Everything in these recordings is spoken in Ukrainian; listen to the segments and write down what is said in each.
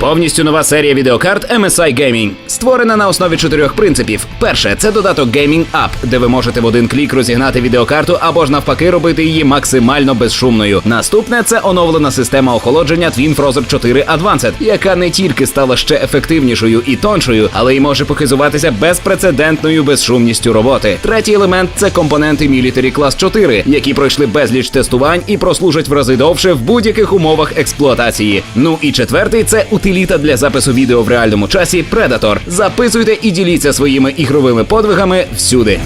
Повністю нова серія відеокарт MSI Gaming, створена на основі чотирьох принципів. Перше це додаток Gaming App, де ви можете в один клік розігнати відеокарту або ж навпаки робити її максимально безшумною. Наступне це оновлена система охолодження Twin Frozer 4 Advanced, яка не тільки стала ще ефективнішою і тоншою, але й може похизуватися безпрецедентною безшумністю роботи. Третій елемент це компоненти Military Class 4, які пройшли безліч тестувань і прослужать в рази довше в будь-яких умовах експлуатації. Ну і четвертий це утиліта для запису відео в реальному часі Predator. Записуйте і діліться своїми ігровими подвигами всюди.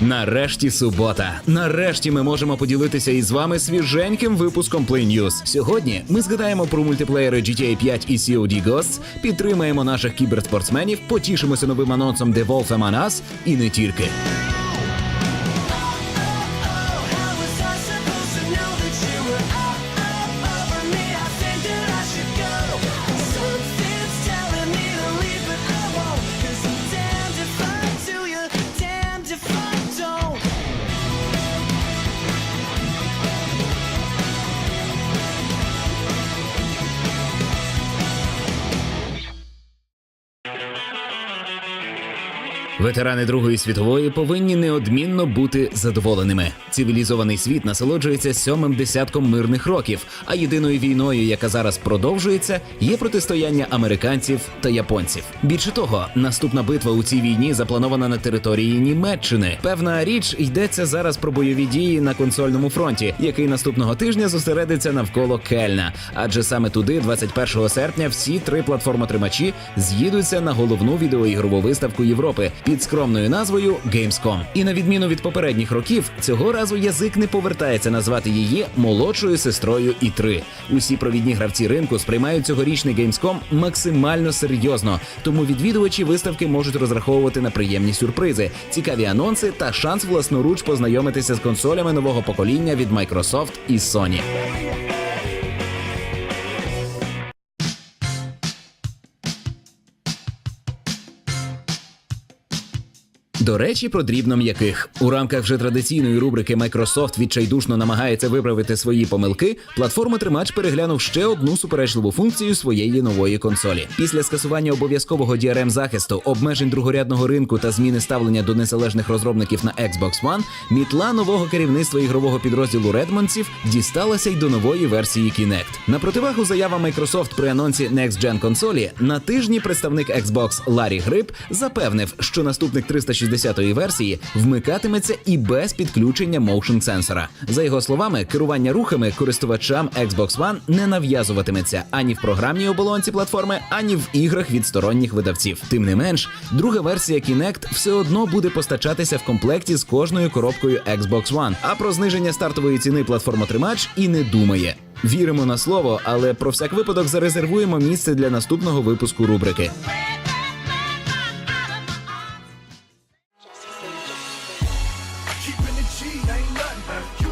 Нарешті субота. Нарешті ми можемо поділитися із вами свіженьким випуском Play News. Сьогодні ми згадаємо про мультиплеєри GTA 5 і COD Ghosts, підтримаємо наших кіберспортсменів, потішимося новим анонсом The Wolf Among Us і не тільки. Ветерани Другої світової повинні неодмінно бути задоволеними. Цивілізований світ насолоджується сьомим десятком мирних років, а єдиною війною, яка зараз продовжується, є протистояння американців та японців. Більше того, наступна битва у цій війні запланована на території Німеччини. Певна річ йдеться зараз про бойові дії на консольному фронті, який наступного тижня зосередиться навколо Кельна. Адже саме туди, 21 серпня, всі три платформотримачі з'їдуться на головну відеоігрову виставку Європи скромною назвою Gamescom. І на відміну від попередніх років, цього разу язик не повертається назвати її молодшою сестрою і 3 Усі провідні гравці ринку сприймають цьогорічний Gamescom максимально серйозно, тому відвідувачі виставки можуть розраховувати на приємні сюрпризи, цікаві анонси та шанс власноруч познайомитися з консолями нового покоління від Microsoft і Sony. До речі, про дрібно м'яких у рамках вже традиційної рубрики Microsoft відчайдушно намагається виправити свої помилки. Платформа Тримач переглянув ще одну суперечливу функцію своєї нової консолі. Після скасування обов'язкового drm захисту, обмежень другорядного ринку та зміни ставлення до незалежних розробників на Xbox One, мітла нового керівництва ігрового підрозділу Редмонсів дісталася й до нової версії Kinect. На противагу заявам Microsoft при анонсі Next Gen консолі на тижні представник Xbox Ларі Гриб запевнив, що наступник 360-ї версії вмикатиметься і без підключення motion сенсора. За його словами, керування рухами користувачам Xbox One не нав'язуватиметься ані в програмній оболонці платформи, ані в іграх від сторонніх видавців. Тим не менш, друга версія Kinect все одно буде постачатися в комплекті з кожною коробкою Xbox One. А про зниження стартової ціни платформотримач і не думає. Віримо на слово, але про всяк випадок зарезервуємо місце для наступного випуску рубрики.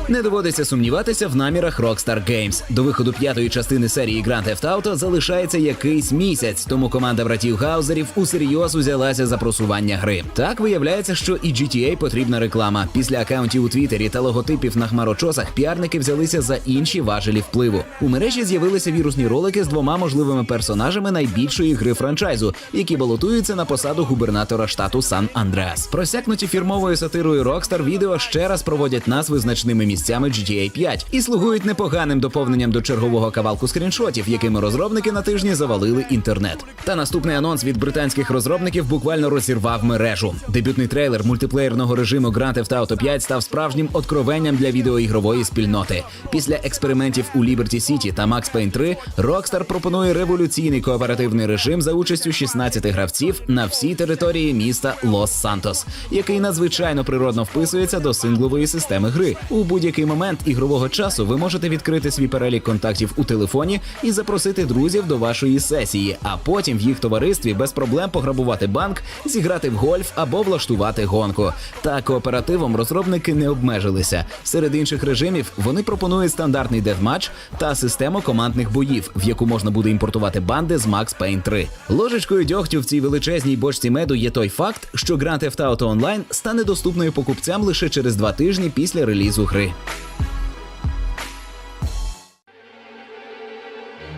Не доводиться сумніватися в намірах Rockstar Games. До виходу п'ятої частини серії Grand Theft Auto залишається якийсь місяць, тому команда братів Гаузерів усерйоз узялася за просування гри. Так виявляється, що і GTA потрібна реклама. Після акаунтів у Твіттері та логотипів на хмарочосах піарники взялися за інші важелі впливу. У мережі з'явилися вірусні ролики з двома можливими персонажами найбільшої гри франчайзу, які балотуються на посаду губернатора штату Сан Андреас. Просякнуті фірмовою сатирою Rockstar відео ще раз проводять нас визначними місцями GTA 5 і слугують непоганим доповненням до чергового кавалку скріншотів, якими розробники на тижні завалили інтернет. Та наступний анонс від британських розробників буквально розірвав мережу. Дебютний трейлер мультиплеєрного режиму Grand Theft Auto 5 став справжнім откровенням для відеоігрової спільноти. Після експериментів у Liberty City та Max Payne 3 Rockstar пропонує революційний кооперативний режим за участю 16 гравців на всій території міста Лос-Сантос, який надзвичайно природно вписується до синглової системи гри. У будь будь-який момент ігрового часу ви можете відкрити свій перелік контактів у телефоні і запросити друзів до вашої сесії, а потім в їх товаристві без проблем пограбувати банк, зіграти в гольф або влаштувати гонку. Та кооперативом розробники не обмежилися. Серед інших режимів вони пропонують стандартний дедматч та систему командних боїв, в яку можна буде імпортувати банди з Max Payne 3. Ложечкою дьогтю в цій величезній бочці меду є той факт, що Grand Theft Auto Online стане доступною покупцям лише через два тижні після релізу гри.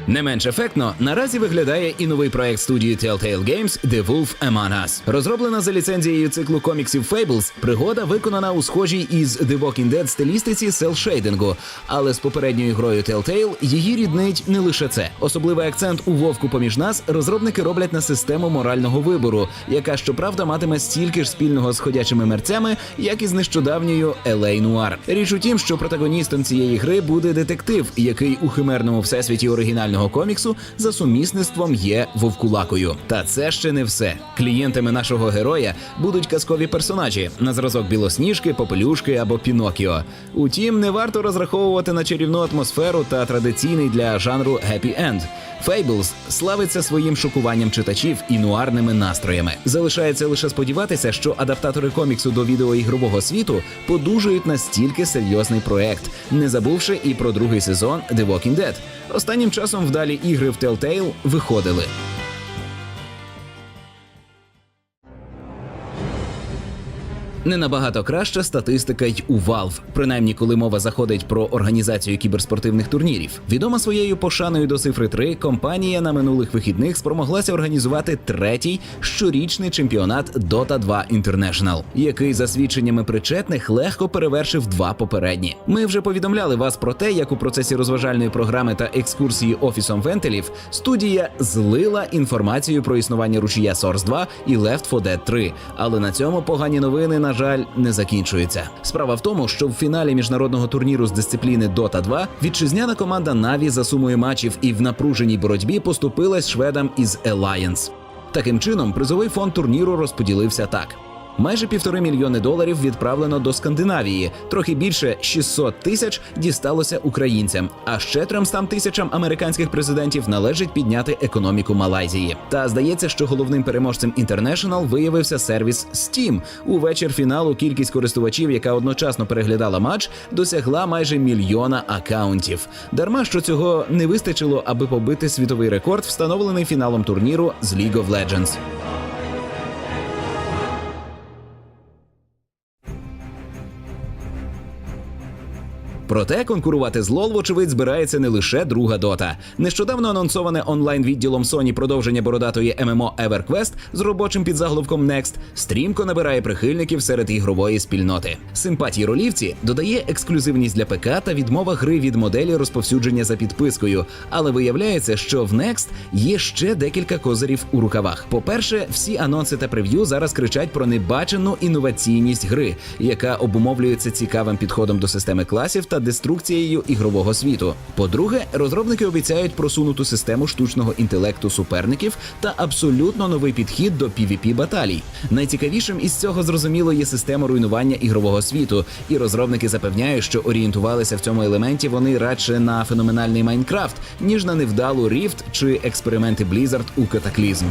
Не менш ефектно наразі виглядає і новий проект студії Telltale Games The Wolf Among Us. Розроблена за ліцензією циклу коміксів Fables, пригода виконана у схожій із The Walking Dead стилістиці селшейдингу, але з попередньою грою Telltale її ріднить не лише це. Особливий акцент у вовку поміж нас розробники роблять на систему морального вибору, яка щоправда матиме стільки ж спільного з ходячими мерцями, як і з нещодавньою Елей Нуар. Річ у тім, що протагоністом цієї гри буде детектив, який у химерному всесвіті оригінального коміксу за сумісництвом є вовкулакою. Та це ще не все. Клієнтами нашого героя будуть казкові персонажі на зразок білосніжки, попелюшки або Пінокіо. Утім, не варто розраховувати на чарівну атмосферу та традиційний для жанру «Happy End». Fables славиться своїм шокуванням читачів і нуарними настроями. Залишається лише сподіватися, що адаптатори коміксу до відеоігрового світу подужують настільки серйозний проект, не забувши і про другий сезон The Walking Dead. Останнім часом вдалі ігри в Telltale виходили. Не набагато краща статистика й у Valve, принаймні коли мова заходить про організацію кіберспортивних турнірів. Відома своєю пошаною до цифри 3, компанія на минулих вихідних спромоглася організувати третій щорічний чемпіонат Dota 2 International, який за свідченнями причетних легко перевершив два попередні. Ми вже повідомляли вас про те, як у процесі розважальної програми та екскурсії офісом вентилів студія злила інформацію про існування рушія Source 2 і Left 4 Dead 3. Але на цьому погані новини, на жаль, не закінчується. Справа в тому, що в фіналі міжнародного турніру з дисципліни Дота 2 вітчизняна команда Наві за сумою матчів і в напруженій боротьбі поступилась шведам із Alliance. Таким чином, призовий фонд турніру розподілився так. Майже півтори мільйони доларів відправлено до Скандинавії, трохи більше 600 тисяч дісталося українцям, а ще 300 тисячам американських президентів належить підняти економіку Малайзії. Та здається, що головним переможцем International виявився сервіс Steam. У вечір фіналу кількість користувачів, яка одночасно переглядала матч, досягла майже мільйона акаунтів. Дарма що цього не вистачило, аби побити світовий рекорд, встановлений фіналом турніру з League of Legends. Проте конкурувати з LoL, вочевидь, збирається не лише друга дота. Нещодавно анонсоване онлайн відділом Sony продовження бородатої ММО EverQuest з робочим підзаголовком Next стрімко набирає прихильників серед ігрової спільноти. Симпатії ролівці додає ексклюзивність для ПК та відмова гри від моделі розповсюдження за підпискою. Але виявляється, що в Next є ще декілька козирів у рукавах. По-перше, всі анонси та прев'ю зараз кричать про небачену інноваційність гри, яка обумовлюється цікавим підходом до системи класів та деструкцією ігрового світу. По-друге, розробники обіцяють просунуту систему штучного інтелекту суперників та абсолютно новий підхід до pvp баталій. Найцікавішим із цього зрозуміло є система руйнування ігрового світу, і розробники запевняють, що орієнтувалися в цьому елементі вони радше на феноменальний Майнкрафт, ніж на невдалу Rift чи експерименти Blizzard у катаклізм.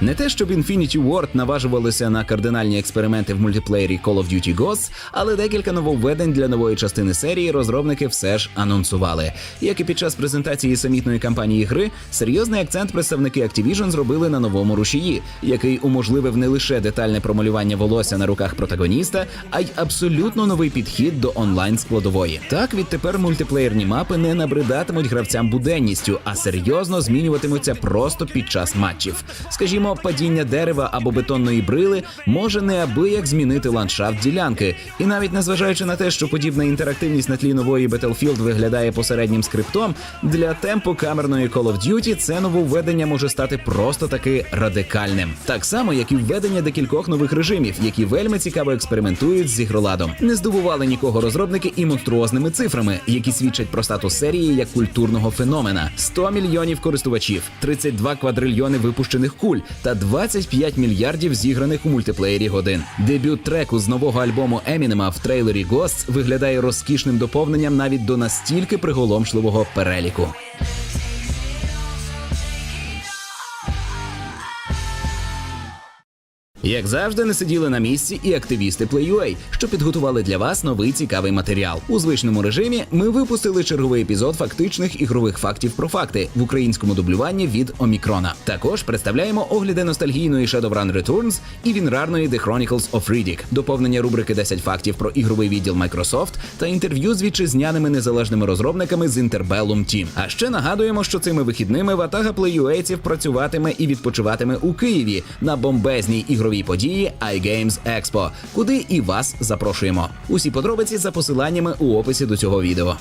Не те, щоб Infinity Ward наважувалися на кардинальні експерименти в мультиплеєрі Call of Duty Ghosts, але декілька нововведень для нової частини серії розробники все ж анонсували. Як і під час презентації самітної кампанії гри, серйозний акцент представники Activision зробили на новому рушії, який уможливив не лише детальне промалювання волосся на руках протагоніста, а й абсолютно новий підхід до онлайн складової. Так відтепер мультиплеєрні мапи не набридатимуть гравцям буденністю, а серйозно змінюватимуться просто під час матчів. Скажімо. Скажімо, падіння дерева або бетонної брили може неабияк змінити ландшафт ділянки. І навіть незважаючи на те, що подібна інтерактивність на тлі нової Battlefield виглядає посереднім скриптом, для темпу камерної Call of Duty це нововведення може стати просто таки радикальним. Так само, як і введення декількох нових режимів, які вельми цікаво експериментують з ігроладом. Не здивували нікого розробники і монструозними цифрами, які свідчать про статус серії як культурного феномена: 100 мільйонів користувачів, 32 квадрильйони випущених куль та 25 мільярдів зіграних у мультиплеєрі годин. Дебют треку з нового альбому Емінема в трейлері Ghosts виглядає розкішним доповненням навіть до настільки приголомшливого переліку. Як завжди, не сиділи на місці і активісти Play.ua, що підготували для вас новий цікавий матеріал. У звичному режимі ми випустили черговий епізод фактичних ігрових фактів про факти в українському дублюванні від Омікрона. Також представляємо огляди ностальгійної Shadowrun Returns і вінрарної The Chronicles of Riddick, доповнення рубрики 10 фактів про ігровий відділ Microsoft та інтерв'ю з вітчизняними незалежними розробниками з Interbellum Team. А ще нагадуємо, що цими вихідними ватага плеюейців працюватиме і відпочиватиме у Києві на бомбезній ігровій події iGames Expo, куди і вас запрошуємо. Усі подробиці за посиланнями у описі до цього відео.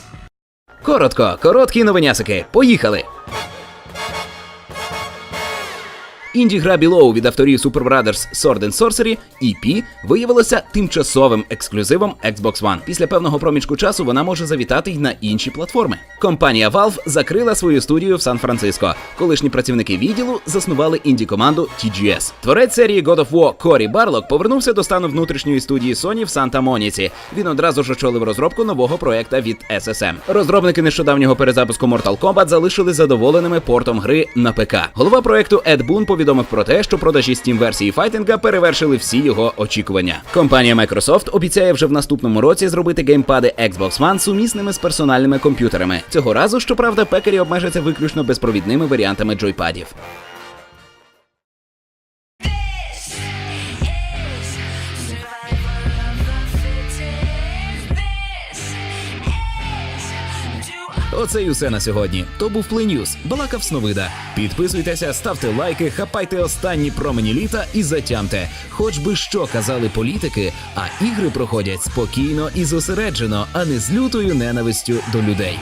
Коротко, короткі новинясики. Поїхали! Інді-гра Below від авторів Super Brothers Sword and Sorcery EP виявилася тимчасовим ексклюзивом Xbox One. Після певного проміжку часу вона може завітати й на інші платформи. Компанія Valve закрила свою студію в Сан-Франциско. Колишні працівники відділу заснували інді-команду TGS. Творець серії God of War Корі Барлок повернувся до стану внутрішньої студії Sony в Санта-Моніці. Він одразу ж очолив розробку нового проекта від SSM. Розробники нещодавнього перезапуску Mortal Kombat залишили задоволеними портом гри на ПК. Голова проекту Ед Бун повідомив про те, що продажі Steam версії файтинга перевершили всі його очікування. Компанія Microsoft обіцяє вже в наступному році зробити геймпади Xbox One сумісними з персональними комп'ютерами. Цього разу, щоправда, пекарі обмежаться виключно безпровідними варіантами джойпадів. Оце й усе на сьогодні. То був Плинюс. Балакав Сновида. Підписуйтеся, ставте лайки, хапайте останні промені літа і затямте. Хоч би що казали політики, а ігри проходять спокійно і зосереджено, а не з лютою ненавистю до людей.